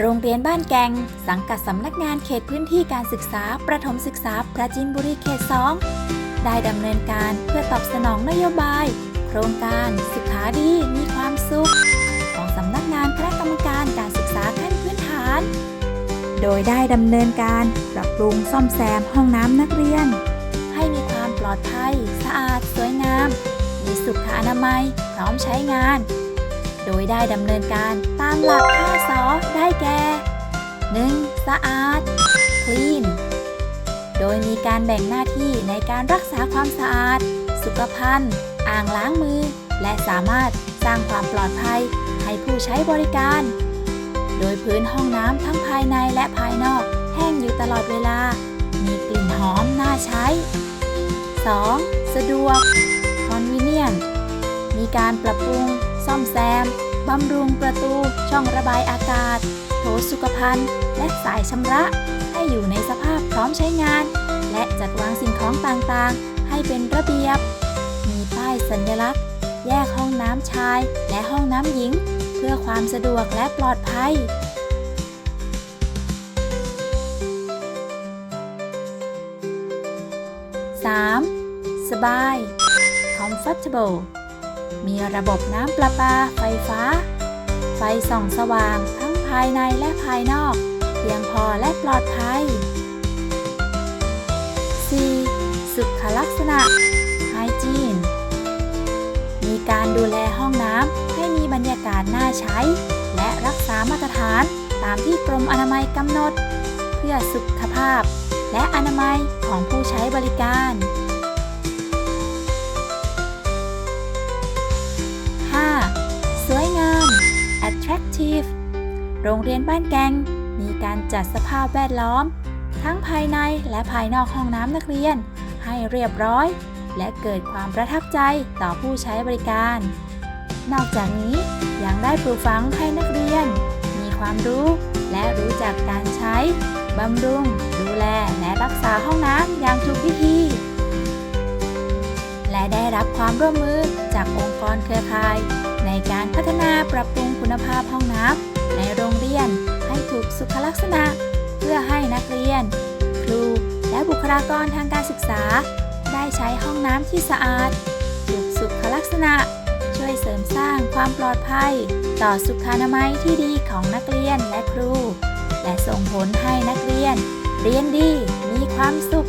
โรงเรียนบ้านแกง สังกัดสำนักงานเขตพื้นที่การศึกษา ประถมศึกษาปราจีนบุรีเขต 2 ได้ดำเนินการเพื่อตอบสนองนโยบาย โครงการสุขาดีมีความสุข ของสำนักงานคณะกรรมการการศึกษาขั้นพื้นฐาน โดยได้ดำเนินการปรับปรุงซ่อมแซมห้องน้ำนักเรียน ให้มีความปลอดภัย สะอาด สวยงาม มีสุขอนามัย พร้อมใช้งาน โดยได้ดำเนินการตามหลัก5สอได้แก่ 1. สะอาด clean โดยมีการแบ่งหน้าที่ในการรักษาความสะอาด สุขภัณฑ์ อ่างล้างมือ และสามารถสร้างความปลอดภัยให้ผู้ใช้บริการ โดยพื้นห้องน้ำทั้งภายในและภายนอก แห้งอยู่ตลอดเวลา มีกลิ่นหอมน่าใช้ 2. สะดวก convenient มีการปรับปรุง ซ่อมแซม บำรุงประตู ช่องระบายอากาศ โถสุขภัณฑ์ และสายชำระ ให้อยู่ในสภาพพร้อมใช้งาน และจัดวางสิ่งของต่างๆ ให้เป็นระเบียบ มีป้ายสัญลักษณ์ แยกห้องน้ำชาย และห้องน้ำหญิง เพื่อความสะดวกและปลอดภัย 3. สบาย comfortable มีระบบน้ำประปา ไฟฟ้า ไฟส่องสว่างทั้งภายในและภายนอก เพียงพอและปลอดภัย 4. สุขลักษณะ hygiene มีการดูแลห้องน้ำให้มีบรรยากาศน่าใช้ และรักษามาตรฐานตามที่กรมอนามัยกำหนด เพื่อสุขภาพ และอนามัยของผู้ใช้บริการ โรงเรียนบ้านแกง มีการจัดสภาพแวดล้อม ทั้งภายในและภายนอกห้องน้ำนักเรียน ให้เรียบร้อย และเกิดความประทับใจต่อผู้ใช้บริการ นอกจากนี้ยังได้ปลูกฝังให้นักเรียน มีความรู้และรู้จักการใช้บำรุง ดูแลและรักษาห้องน้ำอย่างถูกวิธี และได้รับความร่วมมือจากองค์กรเครือข่าย ในการพัฒนาปรับปรุงคุณภาพห้องน้ำในโรงเรียนให้ถูกสุขลักษณะ เพื่อให้นักเรียน ครูและบุคลากรทางการศึกษา ได้ใช้ห้องน้ำที่สะอาดถูกสุขลักษณะ ช่วยเสริมสร้างความปลอดภัย ต่อสุขอนามัยที่ดีของนักเรียนและครู และส่งผลให้นักเรียน เรียนดีมีความสุข